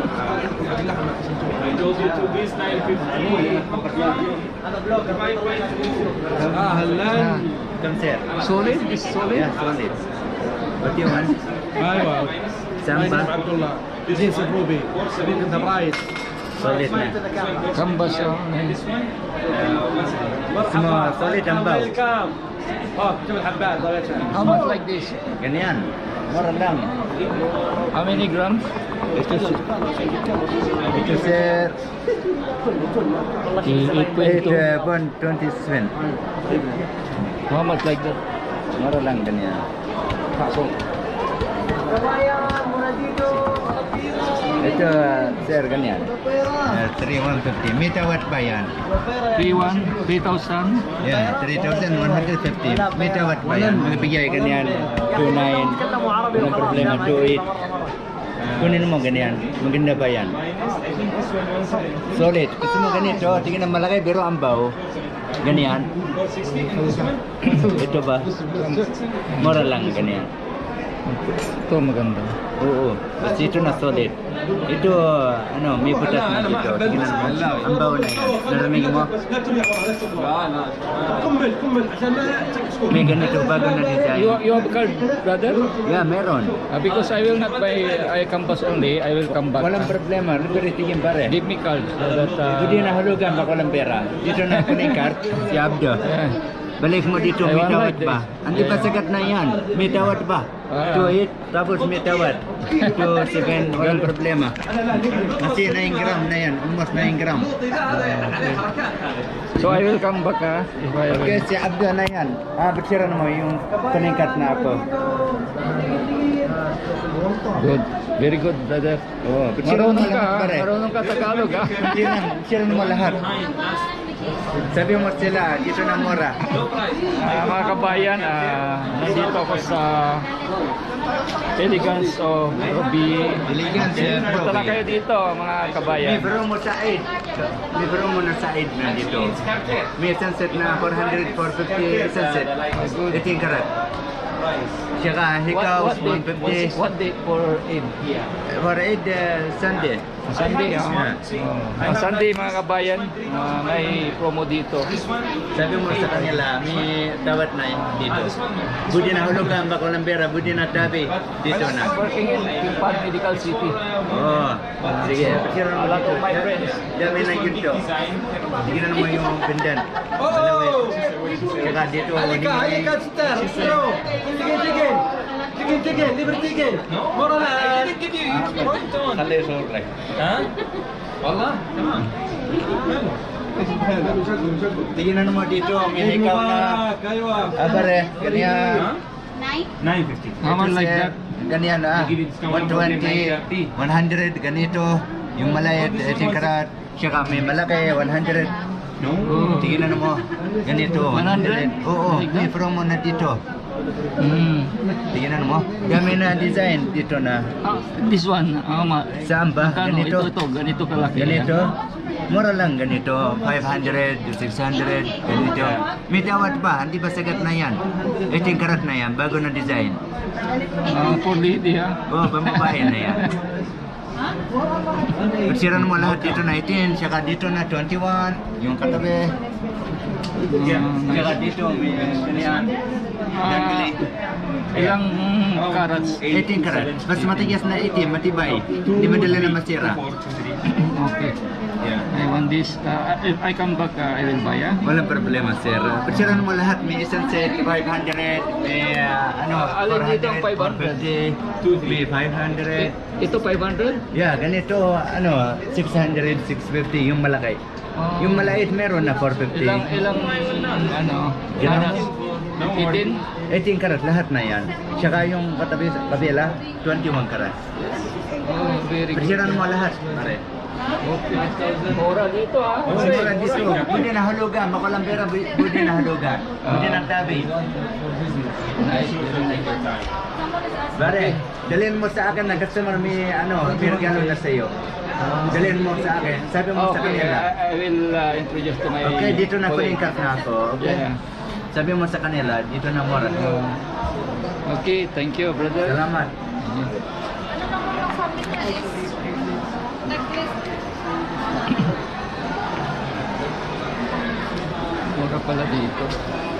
I told you to be style 50. هلان كم سعر؟ آه، سوليد؟ سوليد؟ What do you want? أيوه سامبا عبد الله. جنس الروبي صديق ذا برايد solid na. Kamba siya. Oh, ano, solid ang daw. How much like this? Ganyan. Mura lang. How many grams? Ito si... Ito uh, uh, sir. twenty seven. How much like that? Mura lang ganyan. Pasok. Ito, sir, ganyan. Uh, 3,150. Megawatt ba yan? 3,1, 3,000. Yeah, 3,150. Megawatt ba yan? Magbigay ganyan. 2,9. Walang problema. 2,8. Kunin mo ganyan. Maganda ba yan? Solid. Gusto mo ganito. Tingnan na malaki pero ang baw. Ganyan. Ito ba? Mura lang ganyan. Ito maganda. Oo. Mas ito na solid. Ito, ano, may butas na dito. Tingnan mo. Ang baon na yan. Narinig mo? May ganito bago na design. You, you have card, brother? Yeah, meron. Uh, because I will not buy I campus only. I will come back. Walang problema. Libre tingin pare. Give me card. So that, uh, Hindi na hulugan baka walang pera. Dito na kuning card. Si Abdo. Yeah. Balik mo dito, may dawat ba? Hindi ba sagat na yan? May dawat ba? Ah. 2.8, tapos may tawad. 2.7, walang problema. Kasi 9 gram na yan, almost 9 gram. So I will come back will. Okay, si Abdo na yan. Ah, batsiran mo yung kuning card na ako. Good. Very good, brother. Mo Marunong ka, marunong ka Tagalog. Batsiran, batsiran mo lahat. Sabi mo sila, dito na mura. Ah, mga kabayan, ah, nandito ako sa Elegance of Ruby. Elegance of Punta lang Ruby. kayo dito, mga kabayan. May bro mo sa Eid. May bro mo na sa Eid na dito. May sunset na 400, 450 sunset. 18 karat. Saka hikaw, what, what day? 150. What day for Eid? For Eid, uh, Sunday. Sunday, ah. Yeah. Ang Sunday mga kabayan, ah, may promo dito. Sabi mo sa kanila, may tawad na dito. Budi na hulugan, bako ng pera, budi na tabi. Dito na. I'm working in Kimpan Medical City. Oo. Sige, pagkiran mo A lot dito. of my friends. Dami na ginto. Sige na naman yung pendant. Malawit. Sira dito. Halika, halika, star. Bro, tigil, tigil. Tigil, tigil, libre tigil. No? Moro na. I didn't give you each point on. Kale, sorry. Ha? Wala? Tama. Tingnan naman dito, may ikaw na. Kayo ah. Abare, ganyan. 9? 9.50. How much like that? Ganyan ah. 120, 100, ganito. Yung malay, 18 karat. Siya kami malaki, 100. No Tingnan mo. Ganito, 100. 100? Oo, may promo na dito. Mm. Tingnan mo. Dami na design dito na. Ah, this one, how much? Saan ba? Magkano? Ganito. Ito, ito, ganito kalaki. Ganito. Mura lang ganito. 500, 600, ganito. May tawad pa. Hindi ba sagat na yan? 18 karat na yan. Bago na design. Ah, for lady ha. Oo, oh, pambabae na yan. Pagsiran mo lahat dito na 18, saka dito na 21, yung katabi. Saka dito may ganyan. Ah, ilang carats? 18 karat. Mas matigas na 18, matibay. Hindi madala na masira. Okay. I want this. Uh, if I come back, uh, I will buy ah. Walang problema, sir. Pagsiran mo lahat. May isang set, 500, may uh, ano, Alin dito ang 400, 450, may 500. Ito 500? Yeah, ganito, ano, 600, 650, yung malaki. Oh. Yung malait meron na 450. Ilang, ilang, ano, Grams? 18? 18 karat, lahat na yan. Tsaka yung katabi, kabila, 21 karat. Oh, very good. Pagsiran mo lahat, pare. Okay. Mura dito ah. Siguro dito, hindi na hulugan, bu- budi na hulugan. Budi na tabi. Pare, dalhin mo sa akin na customer may ano, may regalo na sa'yo. Dalhin mo sa akin. Sabi mo sa kanila. I, will uh, introduce to my Okay, dito na card na ako. Okay? Sabi mo sa kanila, dito na mura. Okay, thank you, brother. Salamat. Pala dito.